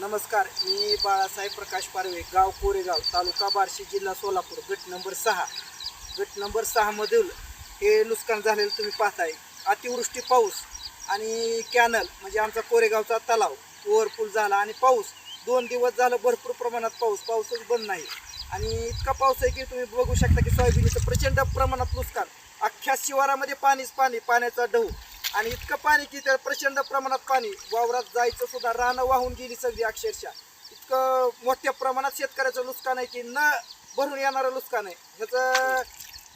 नमस्कार मी बाळासाहेब प्रकाश पारवे गाव कोरेगाव तालुका बार्शी जिल्हा सोलापूर गट नंबर सहा. गट नंबर सहामधील हे नुकसान झालेलं तुम्ही पाहताय. अतिवृष्टी पाऊस आणि कॅनल म्हणजे आमचा कोरेगावचा तलाव ओव्हरपूल झाला आणि पाऊस. दोन दिवस झालं भरपूर प्रमाणात पाऊस पाऊसच बंद नाही. आणि इतका पाऊस आहे की तुम्ही बघू शकता की सोयाबीनचं प्रचंड प्रमाणात नुकसान. अख्ख्या शिवारामध्ये पाणीच पाणी पाण्याचा ढऊ. आणि इतकं पाणी की त्या प्रचंड प्रमाणात पाणी वावरात जायचं सुद्धा रानं वाहून गेली सगळी अक्षरशः. इतकं मोठ्या प्रमाणात शेतकऱ्याचं नुकसान आहे की न भरून येणारं नुकसान आहे. ह्याचं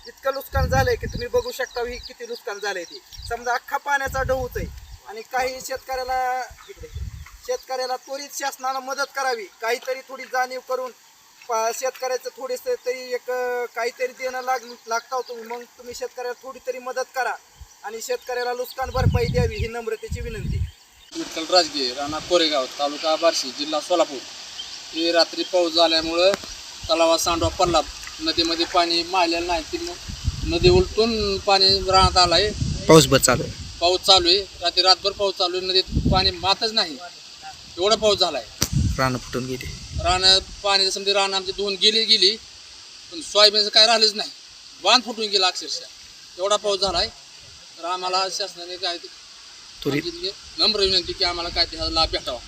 इतकं नुकसान झालंय की तुम्ही बघू शकता ही किती नुकसान झालंय ते. समजा अख्खा पाण्याचा ढवूच आहे आणि काही शेतकऱ्याला शेतकऱ्याला त्वरित शासनानं मदत करावी. काहीतरी थोडी जाणीव करून पा- शेतकऱ्याचं थोडेसे तरी एक काहीतरी देणं लाग लागता हो तुम्ही. मग तुम्ही शेतकऱ्याला थोडी तरी मदत करा. आणि शेतकऱ्याला नुकसान भरपाई द्यावी ही नम्रतेची विनंती. विठ्ठल राजगे राणा कोरेगाव तालुका बार्शी जिल्हा सोलापूर. हे रात्री पाऊस झाल्यामुळं तलावात सांडवा पडला. नदीमध्ये पाणी मारलेलं नाही. मग नदी उलटून पाणी राहण्यात आलं आहे पाऊस बस चालू आहे. पाऊस चालू आहे. रात्री रातभर पाऊस चालू आहे. नदीत पाणी मातच नाही. एवढा पाऊस झाला आहे रानं फुटून गेली. रानं पाणी समजा रानं आमची धुवून गेली गेली पण सोयाबीनचं काय राहिलंच नाही. बांध फुटून गेला अक्षरशः. एवढा पाऊस झाला आहे तर आम्हाला शासनाने काय आमची नम्र विनंती की आम्हाला काय ते ह्याचा लाभ भेटावा.